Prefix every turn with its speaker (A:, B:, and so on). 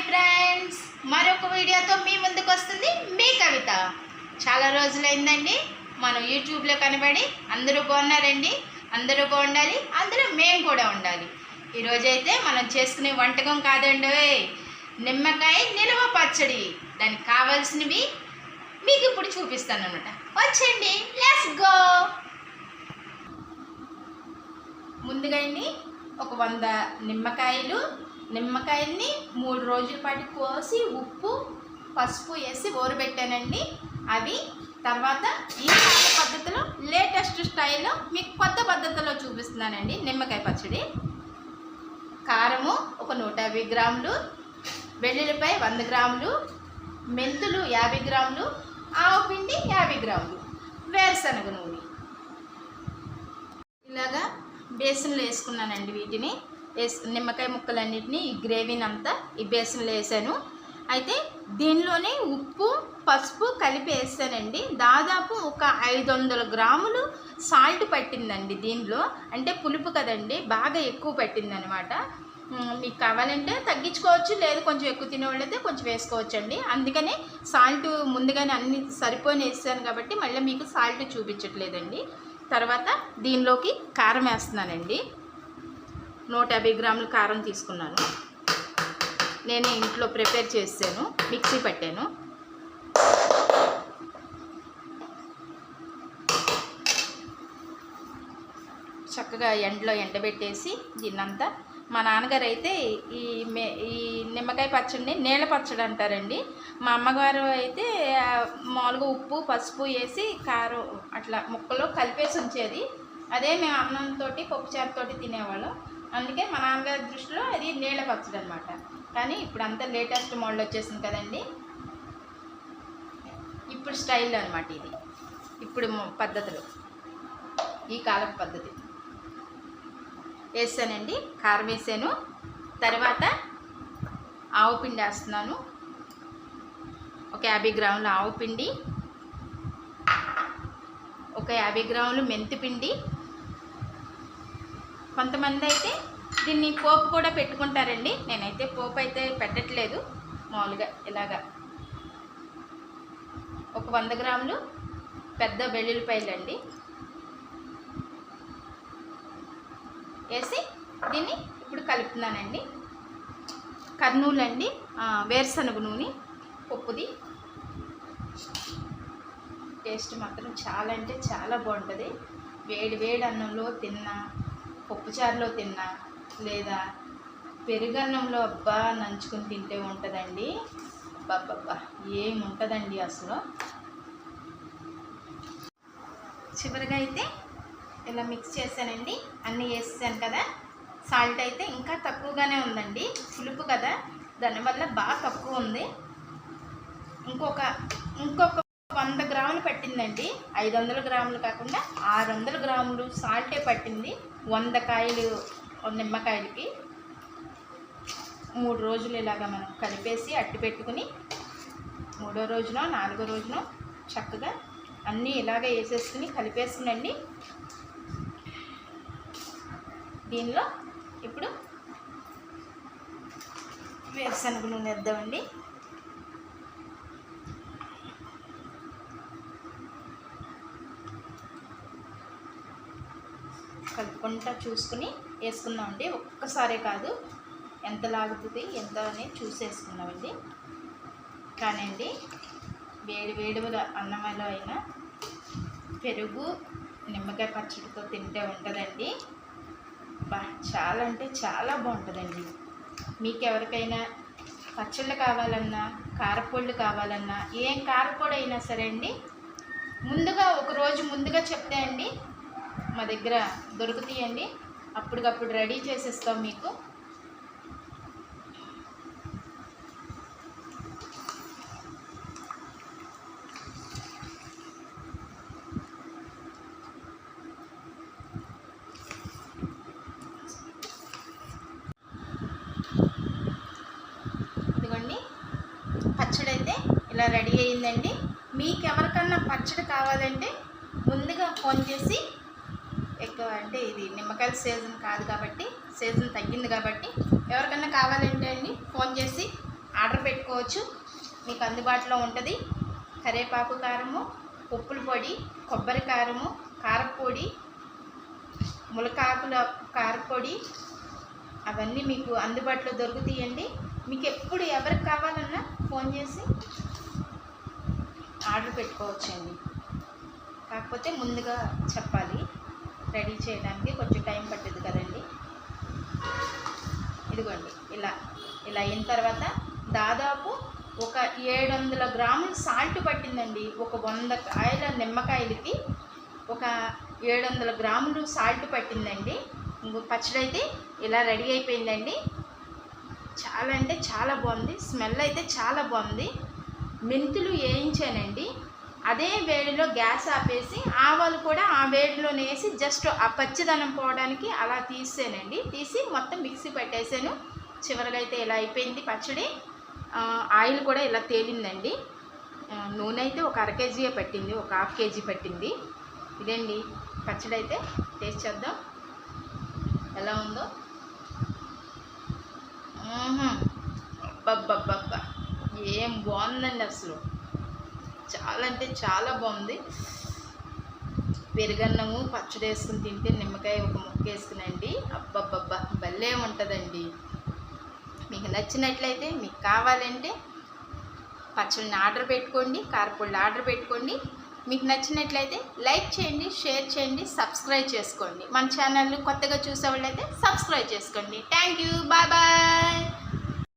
A: Hi friends. మరొక వీడియోతో మీ ముందుకు వస్తుంది మీ కవిత. చాలా రోజులైందండి. మనం యూట్యూబ్లో కనబడి అందరూ బాగున్నారండి. అందరూ బాగుండాలి. అందరూ మేము కూడా ఉండాలి. ఈరోజైతే మనం చేసుకునే వంటకం కాదండి నిమ్మకాయ నిల్వ పచ్చడి. దానికి కావాల్సినవి మీకు ఇప్పుడు చూపిస్తాను అనమాట వచ్చండి లెట్స్ గో ముందుగా అండి ఒక వంద నిమ్మకాయలు నిమ్మకాయల్ని మూడు రోజుల పాటు కోసి ఉప్పు పసుపు వేసి ఊరబెట్టానండి. అవి తర్వాత ఈ పాత పద్ధతిలో లేటెస్ట్ స్టైల్లో మీకు కొత్త పద్ధతిలో చూపిస్తున్నానండి నిమ్మకాయ పచ్చడి. కారము ఒక నూట యాభై గ్రాములు వెల్లుల్లిపాయ వంద గ్రాములు మెంతులు యాభై గ్రాములు ఆవు పిండి యాభై గ్రాములు వేరుశనగ నూనె. ఇలాగా బేసన్లో వేసుకున్నానండి వీటిని. వేసి నిమ్మకాయ ముక్కలన్నింటినీ ఈ గ్రేవీని అంతా ఈ బేసన్లో వేసాను. అయితే దీనిలోనే ఉప్పు పసుపు కలిపి వేసానండి దాదాపు ఒక ఐదు వందల గ్రాములు సాల్ట్ పట్టిందండి దీనిలో. అంటే పులుపు కదండి బాగా ఎక్కువ పట్టిందనమాట. మీకు కావాలంటే తగ్గించుకోవచ్చు లేదు కొంచెం ఎక్కువ తినేవాళ్ళైతే కొంచెం వేసుకోవచ్చు అండి అందుకనే సాల్ట్ ముందుగానే అన్ని సరిపోని వేసాను కాబట్టి మళ్ళీ మీకు సాల్ట్ చూపించట్లేదండి. తర్వాత దీనిలోకి కారం వేస్తున్నానండి. నూట యాభై గ్రాముల కారం తీసుకున్నాను. నేనే ఇంట్లో ప్రిపేర్ చేసాను మిక్సీ పట్టాను. చక్కగా ఎండలో ఎండబెట్టేసి దీన్నంతా. మా నాన్నగారు అయితే ఈ మే ఈ నిమ్మకాయ పచ్చడిని నీళ్ళ పచ్చడి అంటారండి. మా అమ్మగారు అయితే మామూలుగా ఉప్పు పసుపు వేసి కారం అట్లా ముక్కలో కలిపేసి ఉంచేది. అదే మేము అన్నంతో పప్పుచారుతో తినేవాళ్ళం. అందుకే మా నాన్నగారి దృష్టిలో అది నీళ్ళ పచ్చడి అనమాట కానీ ఇప్పుడు అంతా లేటెస్ట్ మోడల్ వచ్చేసింది కదండి. ఇప్పుడు స్టైల్ అనమాట ఇది. ఇప్పుడు పద్ధతులు. ఈ కాలపు పద్ధతి. వేసానండి కారం వేసాను. తర్వాత ఆవు పిండి వేస్తున్నాను. ఒక యాభై గ్రాముల ఆవు పిండి. ఒక యాభై గ్రాములు మెంతి పిండి. కొంతమంది అయితే దీన్ని పోపు కూడా పెట్టుకుంటారండి. నేనైతే పోపు అయితే పెట్టట్లేదు. మామూలుగా ఇలాగా ఒక వంద గ్రాములు పెద్ద వెల్లుల్లిపాయలు అండి వేసి దీన్ని ఇప్పుడు కలుపుతున్నానండి. కర్నూలు అండి వేరుశనగ నూనె పప్పుది. టేస్ట్ మాత్రం చాలా అంటే చాలా బాగుంటుంది. వేడి వేడి అన్నంలో తిన్నా పప్పుచారులో తిన్నా లేదా పెరుగన్నంలో అబ్బా నంచుకుని తింటే ఉంటుందండి. అబ్బబ్బబ్బా ఏముంటుందండి అసలు? చివరిగా అయితే ఇలా మిక్స్ చేశానండి. అన్నీ వేసాను కదా. సాల్ట్ అయితే ఇంకా తక్కువగానే ఉందండి. పులుపు కదా. దానివల్ల బాగా తక్కువ ఉంది. ఇంకొక ఇంకొక వంద గ్రాములు పట్టిందండి. ఐదు వందల గ్రాములు కాకుండా ఆరు వందల గ్రాములు సాల్టే పట్టింది. వంద కాయలు నిమ్మకాయలకి. మూడు రోజులు ఇలాగా మనం కలిపేసి అట్టి పెట్టుకుని మూడో రోజునో నాలుగో రోజునో చక్కగా అన్నీ ఇలాగ వేసేసుకుని కలిపేసుకునండి. దీనిలో ఇప్పుడు వేరుశనగ నూనె వేద్దామండి. కలుపుకుంటా చూసుకుని వేసుకున్నామండి ఒక్కసారే కాదు ఎంత లాగుతుంది ఎంత అనేది చూసేసుకున్నామండి కానండి వేడి వేడిముల అన్నమలో అయినా పెరుగు నిమ్మకాయ పచ్చడితో తింటే ఉంటుందండి. బా చాలా అంటే చాలా బాగుంటుందండి. మీకు ఎవరికైనా పచ్చళ్ళు కావాలన్నా కారపొళ్ళు కావాలన్నా ఏం కారపొడి అయినా సరే అండి ముందుగా ఒక రోజు ముందుగా చెప్తే అండి మా దగ్గర దొరుకుతాయండి. అప్పటికప్పుడు రెడీ చేసేస్తాం మీకు. ఇదిగోండి. పచ్చడి అయితే ఇలా రెడీ అయ్యిందండి. మీకు ఎవరికన్నా పచ్చడి కావాలంటే ముందుగా ఫోన్ చేసి ఎక్కువ అంటే ఇది నిమ్మకాయల సీజన్ కాదు కాబట్టి సీజన్ తగ్గింది కాబట్టి ఎవరికన్నా కావాలంటే అండి ఫోన్ చేసి ఆర్డర్ పెట్టుకోవచ్చు. మీకు అందుబాటులో ఉంటుంది. కరేపాకు కారము ఉప్పుల పొడి కొబ్బరి కారము కారపొడి ములకాకుల కారపొడి అవన్నీ మీకు అందుబాటులో దొరుకుతాయండి మీకు ఎప్పుడు ఎవరికి కావాలన్నా ఫోన్ చేసి ఆర్డర్ పెట్టుకోవచ్చండి. కాకపోతే ముందుగా చెప్పాలి. రెడీ చేయడానికి కొంచెం టైం పట్టింది కదండి. ఇదిగోండి ఇలా ఇలా అయిన తర్వాత దాదాపు ఒక ఏడు వందల గ్రాములు సాల్ట్ పట్టిందండి. ఒక వంద కాయల నిమ్మకాయలకి ఒక ఏడు వందల గ్రాములు సాల్ట్ పట్టిందండి. ఇంకో పచ్చడి అయితే ఇలా రెడీ అయిపోయిందండి. చాలా అంటే చాలా బాగుంది. స్మెల్ అయితే చాలా బాగుంది. మెంతులు వేయించానండి. అదే వేడిలో గ్యాస్ ఆపేసి ఆవాలు కూడా ఆ వేడిలో వేసి జస్ట్ ఆ పచ్చిదనం పోవడానికి అలా తీసానండి. తీసి మొత్తం మిక్సీ పెట్టేశాను చివరిగా అయితే ఇలా అయిపోయింది పచ్చడి. ఆయిల్ కూడా ఇలా తేలిందండి. నూనె అయితే ఒక అర కేజీయే పట్టింది ఒక హాఫ్ కేజీ పట్టింది. ఇదండి పచ్చడి అయితే టేస్ట్ చేద్దాం. ఎలా ఉందో? బబ్బబ్బబ్బ అబ్బబ్బబ్బబ్బా. ఏం బాగుందండి అసలు. చాలా అంటే చాలా బాగుంది. పెరుగన్నము పచ్చడి వేసుకుని తింటే నిమ్మకాయ ఒక ముక్క వేసుకునండి. అబ్బబ్బబ్బా భలే ఉంటుందండి. మీకు నచ్చినట్లయితే మీకు కావాలంటే పచ్చడిని ఆర్డర్ పెట్టుకోండి కారపొడి ఆర్డర్ పెట్టుకోండి. మీకు నచ్చినట్లయితే లైక్ చేయండి షేర్ చేయండి సబ్స్క్రైబ్ చేసుకోండి. మన ఛానల్ కొత్తగా చూసే వాళ్ళైతే సబ్స్క్రైబ్ చేసుకోండి. Thank you. Bye bye.